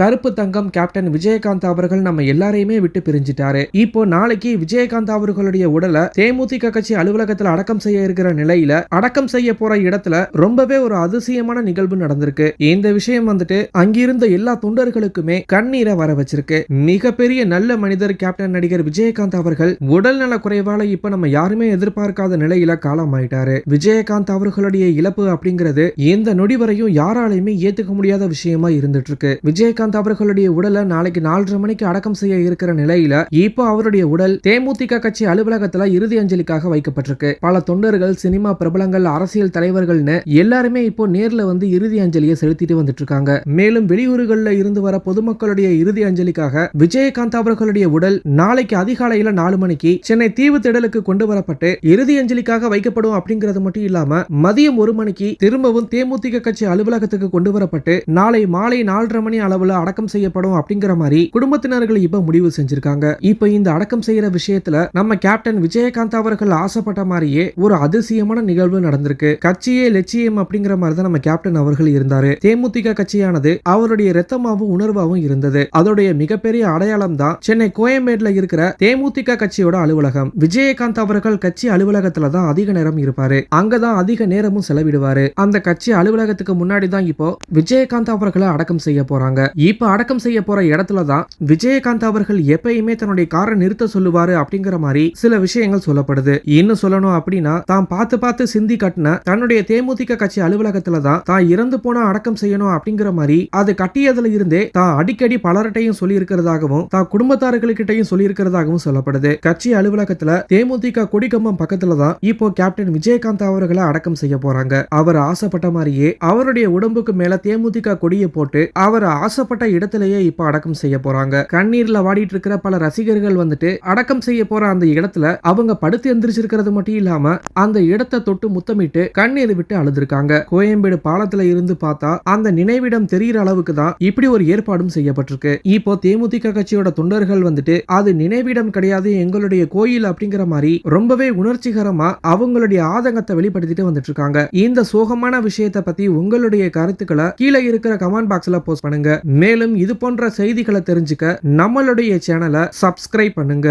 கருப்பு தங்கம் கேப்டன் விஜயகாந்த் அவர்கள் நம்ம எல்லாரையுமே விட்டு பிரிஞ்சிட்டாரு. இப்போ நாளைக்கு விஜயகாந்த் அவர்களுடைய உடலை தேமுதிக கட்சி அலுவலகத்தில் அடக்கம் செய்ய இருக்கிற நிலையில அடக்கம் செய்ய போற இடத்துல ரொம்பவே ஒரு அதிசயமான நிகழ்வு நடந்திருக்கு. இந்த விஷயம் வந்துட்டு அங்கிருந்த எல்லா தொண்டர்களுக்குமே கண்ணீரை வர வச்சிருக்கு. மிகப்பெரிய நல்ல மனிதர் கேப்டன் நடிகர் விஜயகாந்த் அவர்கள் உடல்நல குறைவால இப்ப நம்ம யாருமே எதிர்பார்க்காத நிலையில காலமாயிட்டாரு விஜயகாந்த் அவர்களுடைய இழப்பு அப்படிங்கிறது எந்த நொடி வரையும் யாராலையுமே ஏத்துக்க முடியாத விஷயமா இருந்துட்டு இருக்கு. விஜயகாந்த் அவர்களுடைய உடலை நாளைக்கு நாலரை மணிக்கு அடக்கம் செய்ய இருக்கிற நிலையில இப்போ அவருடைய உடல் தேமுதிக கட்சி அலுவலகத்துல இறுதி அஞ்சலிக்காக வைக்கப்பட்டிருக்கு. பல தொண்டர்கள் சினிமா பிரபலங்கள் அரசியல் தலைவர்கள்னு எல்லாருமே இப்போ நேர்ல வந்து இறுதி அஞ்சலியை செலுத்திட்டு வந்துட்டு இருக்காங்க மேலும் வெளியூர்களில் இருந்து வர பொதுமக்களுடைய இறுதி அஞ்சலிக்காக விஜயகாந்த் அவர்களுடைய உடல் நாளைக்கு அதிகாலையில நாலு மணிக்கு சென்னை தீவு திடலுக்கு கொண்டு வரப்பட்டு இறுதி அஞ்சலிக்காக வைக்கப்படும் அப்படிங்கறது மட்டும் இல்லாம மதியம் ஒரு மணிக்கு திரும்பவும் தேமுதிக கட்சி அலுவலகத்துக்கு கொண்டு வரப்பட்டு நாளை மாலை நாலரை மணி அளவுல அடக்கம் செய்யப்படும் அப்படிங்கிற மாதிரி குடும்பத்தினர்கள் இப்ப முடிவு செஞ்சிருக்காங்க. இப்ப இந்த அடக்கம் செய்யற விஷயத்துல நம்ம கேப்டன் விஜயகாந்த் அவர்கள் ஆசைப்பட்ட மாதிரியே ஒரு அதிசயமான நிகழ்வு நடந்திருக்கு. கட்சியே லட்சியம் அப்படிங்கிற மாதிரி தான் நம்ம கேப்டன் அவர்கள் இருந்தாரு. தேமுதிக கட்சியானது அவருடைய ரத்தமாவும் உணர்வாகவும் இருந்தது. அதோடைய மிகப்பெரிய அடையாளம் தான் சென்னை கோயம்பேடுல இருக்கிற தேமுதிக கட்சியோட அலுவலகம். விஜயகாந்த் அவர்கள் கட்சி அலுவலகத்துல தான் அதிக நேரம் இருப்பாரு. அங்கதான் அதிக நேரமும் செலவிடுவாரு. அந்த கட்சி அலுவலகத்துக்கு முன்னாடி தான் இப்போ விஜயகாந்த் அவர்களை அடக்கம் செய்ய போறாங்க. இப்ப அடக்கம் செய்ய போற இடத்துல தான் விஜயகாந்த் அவர்கள் எப்பயுமே தன்னுடைய காரை நிறுத்த சொல்லுவாரு அப்படிங்கிற மாதிரி சில விஷயங்கள் சொல்லப்படுது. இன்னும் சொல்லணும் அப்படின்னா தான் பார்த்து பார்த்து சிந்தி கட்டின தன்னுடைய தேமுதிக கட்சி அலுவலகத்துல தான் தான் இறந்து போனா அடக்கம் செய்யணும் அப்படிங்கிற மாதிரி அது கட்டியதுல இருந்தே தான் அடிக்கடி பலர்கிட்டையும் சொல்லி இருக்கிறதாகவும் தான் குடும்பத்தார்களுக்கிட்டையும் சொல்லி இருக்கிறதாகவும் சொல்லப்படுது. கட்சி அலுவலகத்துல தேமுதிக கொடிக்கம்பம் பக்கத்துல தான் இப்போ கேப்டன் விஜயகாந்த் அவர்களை அடக்கம் செய்ய போறாங்க. அவர் ஆசைப்பட்ட மாதிரியே அவருடைய உடம்புக்கு மேல தேமுதிக கொடியை போட்டு அவர் ஆசைப்பட்ட இடத்திலேயே இப்போ அடக்கம் செய்ய போறாங்க. கண்ணீர்ல வாடிட்டு இருக்கிற பல ரசிகர்கள் வந்துட்டு அடக்கம் செய்ய போற அந்த இடத்துல அவங்க படுத்து எந்திரிச்சிருக்கிறது மட்டும் இல்லாம அந்த இடத்தை தொட்டு முத்தமிட்டு கண்ணீர் விட்டு அழுதுருக்காங்க. கோயம்பேடு பாலத்துல இருந்து பார்த்தா அந்த நினைவிடம் தெரிகிற அளவுக்கு தான் இப்படி ஒரு ஏற்பாடும் செய்யப்பட்டிருக்கு. இப்போ தேமுதிக கட்சியோட தொண்டர்கள் வந்துட்டு அது நினைவிடம் கிடையாது எங்களுடைய கோயில் அப்படிங்கிற மாதிரி ரொம்பவே உணர்ச்சிகரமா அவங்களுடைய ஆதங்கத்தை வெளிப்படுத்திட்டு வந்துட்டு இருக்காங்க இந்த சோகமான விஷயத்தை பத்தி உங்களுடைய கருத்துக்களை கீழே இருக்கிற கமெண்ட் பாக்ஸ்ல போஸ்ட் பண்ணுங்க. மேலும் இது போன்ற செய்திகளை தெரிஞ்சுக்க நம்மளுடைய சேனலை சப்ஸ்கிரைப் பண்ணுங்க.